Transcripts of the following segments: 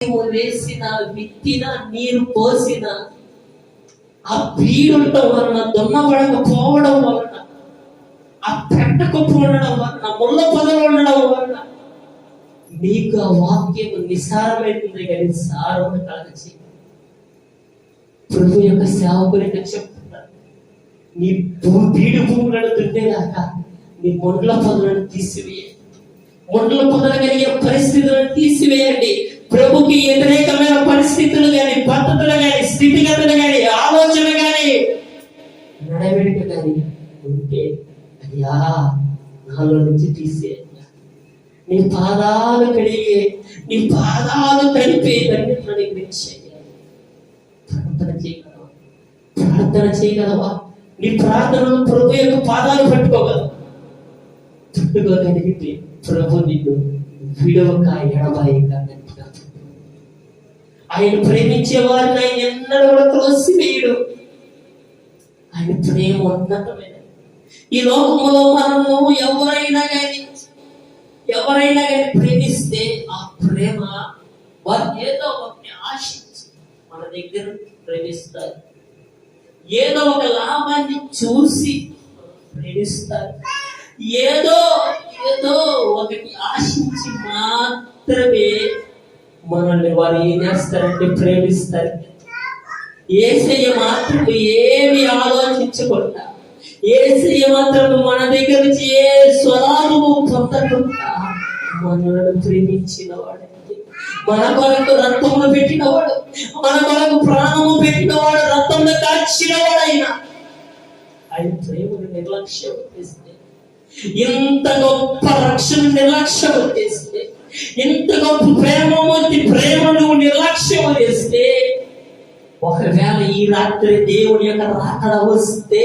నువ్వు వేసిన విత్తిన నీరు పోసిన ఆ బీడుండటం వలన దున్నబడకపోవడం వలన ఆ పెట్టకపోవడం వలన ముళ్ళ పొదలు ఉండడం వలన మీకు ఆ వాక్యం నిసారమైతుంది కానీ సారం కలగచి ప్రభు యొక్క సేవకునికి చెప్తున్నారు నీ బీడు భూములను దున్నేదాక నీ మొండ్ల పొదలను తీసివేయండి. మొండ్ల పొదలు కలిగే పరిస్థితులను తీసివేయండి. ప్రభుకి వ్యతిరేకమైన పరిస్థితులు కానీ పద్ధతులు కానీ స్థితిగతులు కానీ ఆలోచన కానీ నడవడిక కానీ ఉంటే అయ్యా నాలో నుంచి తీసే. నీ పాదాలు కడిగి నీ పాదాలు తడిపే తండ్రి చేయాలి ప్రార్థన చేయగలవా? ప్రార్థన చేయగలవా? నీ ప్రార్థనలు ప్రభు యొక్క పాదాలు పట్టుకోగలవా? పట్టుకోగలిగితే ప్రభు నిన్ను విడవక ఎడబాయక ఆయన ప్రేమించే వారిని ఆయన ఎన్నడూ కూడా త్రోసివేయడు. ఆయన ప్రేమ ఉన్నతమైన ఈ లోకంలో మనము ఎవరైనా కానీ ఎవరైనా కానీ ప్రేమిస్తే ఆ ప్రేమ వారు ఏదో ఒకటి ఆశించి మన దగ్గర ప్రేమిస్తారు ఏదో ఒక లాభాన్ని చూసి ప్రేమిస్తారు. ఏదో ఏదో ఒకటి ఆశించి మాత్రమే మనల్ని వారు ఏం చేస్తారంటే ప్రేమిస్తారు. ఏసయ్య మాత్రం ఏమి ఆలోచించకుండా ఏసయ్య మాత్రం మన దగ్గర నుంచి ఏ స్వరాలు పొందకుండా మనల్ని ప్రేమించిన వాడు మన కొరకు రక్తములు పెట్టినవాడు మన కొరకు ప్రాణము పెట్టినవాడు రక్తంలో కాచిన వాడైనా ఆయన ప్రేమను నిర్లక్ష్యం చేస్తే ఇంత గొప్ప రక్షణ నిర్లక్ష్యం చేస్తే ఇంత గొప్ప ప్రేమమూర్తి ప్రేమ నువ్వు నిర్లక్ష్యం చేస్తే ఒకవేళ ఈ రాత్రి దేవుని యొక్క రాకడ వస్తే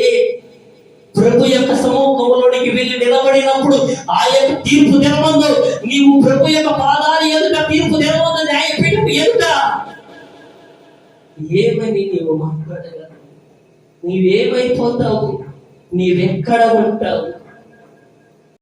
ప్రభు యొక్క సమూహంలోనికి వెళ్ళి నిలబడినప్పుడు ఆ యొక్క తీర్పు తెరవందు. నీవు ప్రభు యొక్క పాదాలు ఎదుట తీర్పు దినమందు న్యాయపీఠం ఎదుట. ఏమని నీవు మాట్లాడగలవు? నీవేమైపోతావు? నీవెక్కడ ఉంటావు?